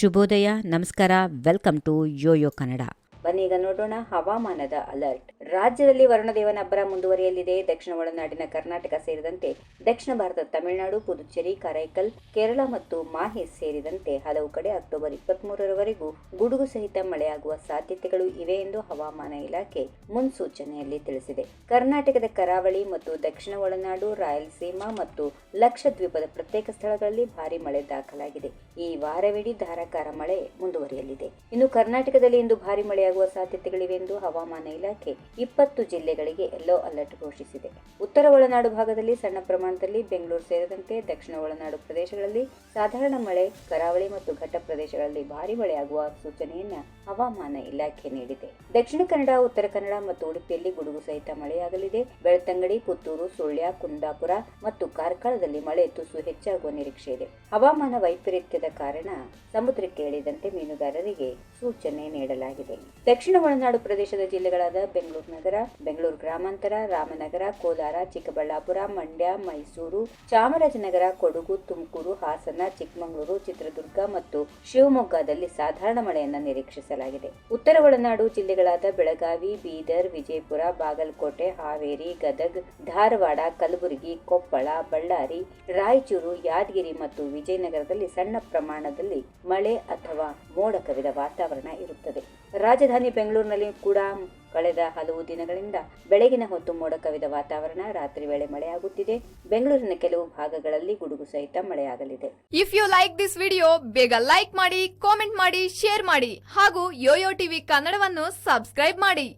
ಶುಭೋದಯ ನಮಸ್ಕಾರ welcome to Yoyo Kannada. ಬನ್ನಿ ಈಗ ನೋಡೋಣ ಹವಾಮಾನದ ಅಲರ್ಟ್ ರಾಜ್ಯದಲ್ಲಿ ವರುಣದೇವನ ಅಬ್ಬರ ಮುಂದುವರಿಯಲಿದೆ. ದಕ್ಷಿಣ ಒಳನಾಡಿನ ಕರ್ನಾಟಕ ಸೇರಿದಂತೆ ದಕ್ಷಿಣ ಭಾರತದ ತಮಿಳುನಾಡು, ಪುದುಚೇರಿ, ಕರೈಕಲ್, ಕೇರಳ ಮತ್ತು ಮಾಹೆ ಸೇರಿದಂತೆ ಹಲವು ಕಡೆ ಅಕ್ಟೋಬರ್ ಇಪ್ಪತ್ಮೂರರವರೆಗೂ ಗುಡುಗು ಸಹಿತ ಮಳೆಯಾಗುವ ಸಾಧ್ಯತೆಗಳು ಇವೆ ಎಂದು ಹವಾಮಾನ ಇಲಾಖೆ ಮುನ್ಸೂಚನೆಯಲ್ಲಿ ತಿಳಿಸಿದೆ. ಕರ್ನಾಟಕದ ಕರಾವಳಿ ಮತ್ತು ದಕ್ಷಿಣ ಒಳನಾಡು, ರಾಯಲಸೀಮಾ ಮತ್ತು ಲಕ್ಷದ್ವೀಪದ ಪ್ರತ್ಯೇಕ ಸ್ಥಳಗಳಲ್ಲಿ ಭಾರಿ ಮಳೆ ದಾಖಲಾಗಿದೆ. ಈ ವಾರವಿಡೀ ಧಾರಾಕಾರ ಮಳೆ ಮುಂದುವರಿಯಲಿದೆ. ಇನ್ನು ಕರ್ನಾಟಕದಲ್ಲಿ ಇಂದು ಭಾರಿ ಮಳೆಯಾಗುವ ಸಾಧ್ಯತೆಗಳಿವೆ ಎಂದು ಹವಾಮಾನ ಇಲಾಖೆ ಇಪ್ಪತ್ತು ಜಿಲ್ಲೆಗಳಿಗೆ ಯೆಲ್ಲೋ ಅಲರ್ಟ್ ಘೋಷಿಸಿದೆ. ಉತ್ತರ ಒಳನಾಡು ಭಾಗದಲ್ಲಿ ಸಣ್ಣ ಪ್ರಮಾಣದಲ್ಲಿ ಬೆಂಗಳೂರು ಸೇರಿದಂತೆ ದಕ್ಷಿಣ ಒಳನಾಡು ಪ್ರದೇಶಗಳಲ್ಲಿ ಸಾಧಾರಣ ಮಳೆ, ಕರಾವಳಿ ಮತ್ತು ಘಟ್ಟ ಪ್ರದೇಶಗಳಲ್ಲಿ ಭಾರಿ ಮಳೆಯಾಗುವ ಸೂಚನೆಯನ್ನ ಹವಾಮಾನ ಇಲಾಖೆ ನೀಡಿದೆ. ದಕ್ಷಿಣ ಕನ್ನಡ, ಉತ್ತರ ಕನ್ನಡ ಮತ್ತು ಉಡುಪಿಯಲ್ಲಿ ಗುಡುಗು ಸಹಿತ ಮಳೆಯಾಗಲಿದೆ. ಬೆಳ್ತಂಗಡಿ, ಪುತ್ತೂರು, ಸುಳ್ಯ, ಕುಂದಾಪುರ ಮತ್ತು ಕಾರ್ಕಳದಲ್ಲಿ ಮಳೆ ತುಸು ಹೆಚ್ಚಾಗುವ ನಿರೀಕ್ಷೆ ಇದೆ. ಹವಾಮಾನ ವೈಪರೀತ್ಯದ ಕಾರಣ ಸಮುದ್ರಕ್ಕೆ ಇಳಿದಂತೆ ಮೀನುಗಾರರಿಗೆ ಸೂಚನೆ ನೀಡಲಾಗಿದೆ. ದಕ್ಷಿಣ ಒಳನಾಡು ಪ್ರದೇಶದ ಜಿಲ್ಲೆಗಳಾದ ಬೆಂಗಳೂರು ನಗರ ಬೆಂಗಳೂರು ಗ್ರಾಮಾಂತರ, ರಾಮನಗರ, ಕೋಲಾರ, ಚಿಕ್ಕಬಳ್ಳಾಪುರ, ಮಂಡ್ಯ, ಮೈಸೂರು, ಚಾಮರಾಜನಗರ, ಕೊಡಗು, ತುಮಕೂರು, ಹಾಸನ, ಚಿಕ್ಕಮಗಳೂರು, ಚಿತ್ರದುರ್ಗ ಮತ್ತು ಶಿವಮೊಗ್ಗದಲ್ಲಿ ಸಾಧಾರಣ ಮಳೆಯನ್ನ ನಿರೀಕ್ಷಿಸಲಾಗಿದೆ. ಉತ್ತರ ಒಳನಾಡು ಜಿಲ್ಲೆಗಳಾದ ಬೆಳಗಾವಿ, ಬೀದರ್, ವಿಜಯಪುರ, ಬಾಗಲಕೋಟೆ, ಹಾವೇರಿ, ಗದಗ್, ಧಾರವಾಡ, ಕಲಬುರಗಿ, ಕೊಪ್ಪಳ, ಬಳ್ಳಾರಿ, ರಾಯಚೂರು, ಯಾದಗಿರಿ ಮತ್ತು ವಿಜಯನಗರದಲ್ಲಿ ಸಣ್ಣ ಪ್ರಮಾಣದಲ್ಲಿ ಮಳೆ ಅಥವಾ ಮೋಡ ಕವಿದ ವಾತಾವರಣ ಇರುತ್ತದೆ. ರಾಜಧಾನಿ ಬೆಂಗಳೂರಿನಲ್ಲಿ ಕೂಡ ಕಳೆದ ಹಲವು ದಿನಗಳಿಂದ ಬೆಳಗಿನ ಹೊತ್ತು ಮೋಡ ಕವಿದ ವಾತಾವರಣ ರಾತ್ರಿ ವೇಳೆ ಮಳೆಯಾಗುತ್ತಿದೆ. ಬೆಂಗಳೂರಿನ ಕೆಲವು ಭಾಗಗಳಲ್ಲಿ ಗುಡುಗು ಸಹಿತ ಮಳೆಯಾಗಲಿದೆ. If you like this video ಬೇಗ ಲೈಕ್ ಮಾಡಿ ಕಾಮೆಂಟ್ ಮಾಡಿ ಶೇರ್ ಮಾಡಿ ಹಾಗೂ ಯೋಯೋ ಟಿವಿ ಕನ್ನಡವನ್ನು ಸಬ್ಸ್ಕ್ರೈಬ್ ಮಾಡಿ.